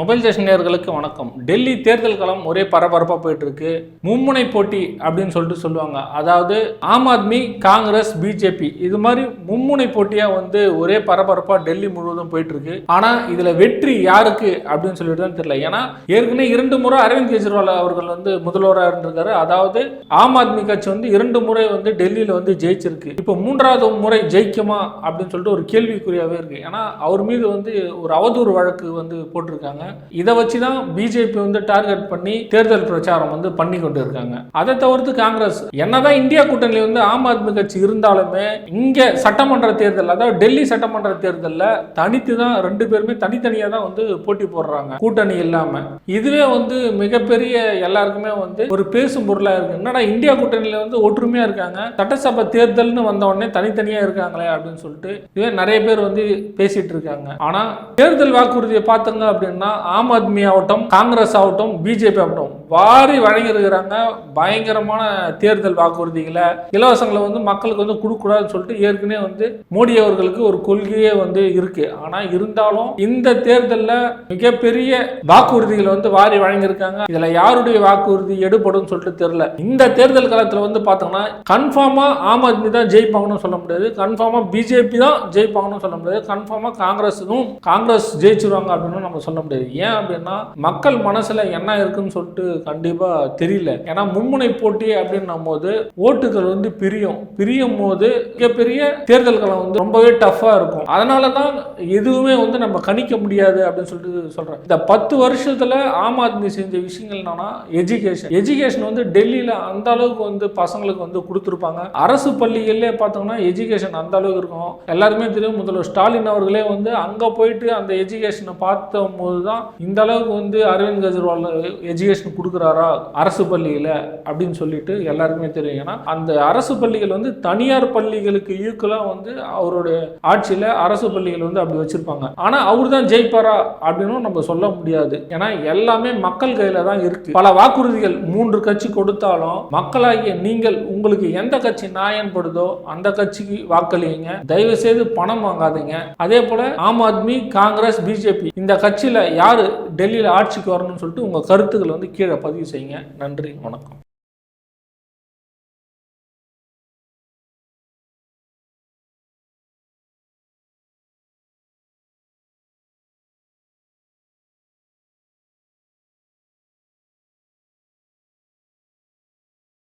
Mobile station நேர்களுக்கு வணக்கம். டெல்லி தேர்தல் களம் ஒரே பரபரப்பாக போயிட்டு இருக்கு மும்முனை போட்டி அப்படின்னு சொல்லிட்டு சொல்லுவாங்க. அதாவது ஆம் ஆத்மி காங்கிரஸ் பிஜேபி இது மாதிரி மும்முனை போட்டியாக வந்து ஒரே பரபரப்பாக டெல்லி முழுவதும் போயிட்டு இருக்கு ஆனால் இதில் வெற்றி யாருக்கு அப்படின்னு சொல்லிட்டு தான் தெரியல. ஏன்னா ஏற்கனவே இரண்டு முறை அரவிந்த் கெஜ்ரிவால் அவர்கள் வந்து முதல்வராக இருந்திருக்காரு. அதாவது ஆம் ஆத்மி கட்சி வந்து இரண்டு முறை வந்து டெல்லியில் வந்து ஜெயிச்சிருக்கு. இப்போ மூன்றாவது முறை ஜெயிக்குமா அப்படின்னு சொல்லிட்டு ஒரு கேள்விக்குறியாகவே இருக்கு. ஏன்னா அவர் மீது வந்து ஒரு அவதூறு வழக்கு வந்து போட்டிருக்காங்க. இதை வச்சு தான் பிஜேபி வந்து டார்கெட் பண்ணி தேர்தல் பிரச்சாரம் வந்து பண்ணி கொண்டு இருக்காங்க அதை தவிர்த்து காங்கிரஸ் என்னதான் இந்தியா கூட்டணி வந்து ஆம் ஆத்மி கட்சி இருந்தாலுமே இங்க சட்டமன்ற தேர்தல் அதாவது டெல்லி சட்டமன்ற தேர்தலில் தனித்து தான் ரெண்டு பேருமே தனித்தனியாக தான் வந்து போட்டி போடுறாங்க கூட்டணி இல்லாம. இதுவே வந்து மிகப்பெரிய எல்லாருக்குமே வந்து ஒரு பேசும் பொருளா இருக்கு. என்னடா இந்தியா கூட்டணியில வந்து ஒற்றுமையா இருக்காங்க சட்டசபை தேர்தல்னு வந்த உடனே தனித்தனியா இருக்காங்களே அப்படின்னு சொல்லிட்டு இதுவே நிறைய பேர் வந்து பேசிட்டு இருக்காங்க. ஆனா தேர்தல் வாக்குறுதியை பார்த்தங்க அப்படின்னா ஆம் ஆத்மி ஆகட்டும் காங்கிரஸ் ஆகட்டும் பிஜேபி ஆகட்டும் வாரி வழங்கியிருக்கிறாங்க. பயங்கரமான தேர்தல் வாக்குறுதிகளை இலவசங்களை வந்து மக்களுக்கு வந்து கொடுக்கூடாதுன்னு சொல்லிட்டு ஏற்கனவே வந்து மோடி அவர்களுக்கு ஒரு கொள்கையே வந்து இருக்கு. ஆனா இருந்தாலும் இந்த தேர்தலில் மிகப்பெரிய வாக்குறுதிகளை வந்து வாரி வழங்கியிருக்காங்க. இதுல யாருடைய வாக்குறுதி எடுபடும் சொல்லிட்டு தெரியல. இந்த தேர்தல் காலத்தில் வந்து பார்த்தோம்னா கன்ஃபார்மா ஆம் ஆத்மி தான் ஜெயிப்பாங்கன்னு சொல்ல முடியாது. கன்ஃபார்மா பிஜேபி தான் ஜெயிப்பாங்கன்னு சொல்ல முடியாது. கன்ஃபார்மா காங்கிரஸும் காங்கிரஸ் ஜெயிச்சிருவாங்க அப்படின்னு நம்ம சொல்ல முடியாது. ஏன் அப்படின்னா மக்கள் மனசுல என்ன இருக்குன்னு சொல்லிட்டு கண்டிப்பா தெரியல. ஏன்னா மும்முனை போட்டி அப்படின்னும் போது ஓட்டுகள் வந்து பிரியும். பிரியும் போது மிகப்பெரிய தேர்தல்களை வந்து ரொம்பவே டஃப்பா இருக்கும். அதனால தான் எதுவுமே வந்து நம்ம கணிக்க முடியாது அப்படின்னு சொல்லிட்டு சொல்றேன். இந்த பத்து வருஷத்துல ஆம் ஆத்மி செஞ்ச விஷயங்கள் என்னன்னா எஜுகேஷன் எஜுகேஷன் வந்து டெல்லியில அந்த அளவுக்கு வந்து பசங்களுக்கு வந்து கொடுத்துருப்பாங்க. அரசு பள்ளிகள்லே பார்த்தோம்னா எஜுகேஷன் அந்த அளவுக்கு இருக்கும். எல்லாருமே தெரியும் முதல்வர் ஸ்டாலின் அவர்களே வந்து அங்க போயிட்டு அந்த எஜுகேஷனை பார்த்த போது தான் இந்த அளவுக்கு வந்து அரவிந்த் கெஜ்ரிவால் எஜுகேஷன் கொடுக்குறாரா? அரசு பள்ளியில் அப்படின்னு சொல்லிட்டு எல்லாருக்குமே தெரியும். ஏன்னா அந்த அரசு பள்ளிகள் வந்து தனியார் பள்ளிகளுக்கு ஈக்குவலாக வந்து அவருடைய ஆட்சியில் அரசு பள்ளிகள் வந்து அப்படி வச்சிருப்பாங்க. ஆனால் அவர் தான் ஜெயிப்பாரா அப்படின்னு நம்ம சொல்ல முடியாது. ஏன்னா எல்லாமே மக்கள் கையில தான் இருக்கு. பல வாக்குறுதிகள் மூன்று கட்சி கொடுத்தாலும் மக்களாகிய நீங்கள் உங்களுக்கு எந்த கட்சி நாயன்படுதோ அந்த கட்சிக்கு வாக்களியுங்க தயவு செய்து பணம் வாங்காதீங்க. அதே போல ஆம் ஆத்மி காங்கிரஸ் பிஜேபி இந்த கட்சியில யார் டெல்லியில் ஆட்சிக்கு வரணும்னு சொல்லிட்டு உங்க கருத்துக்களை வந்து கீழே பதிவு செய்யுங்க. நன்றி வணக்கம்.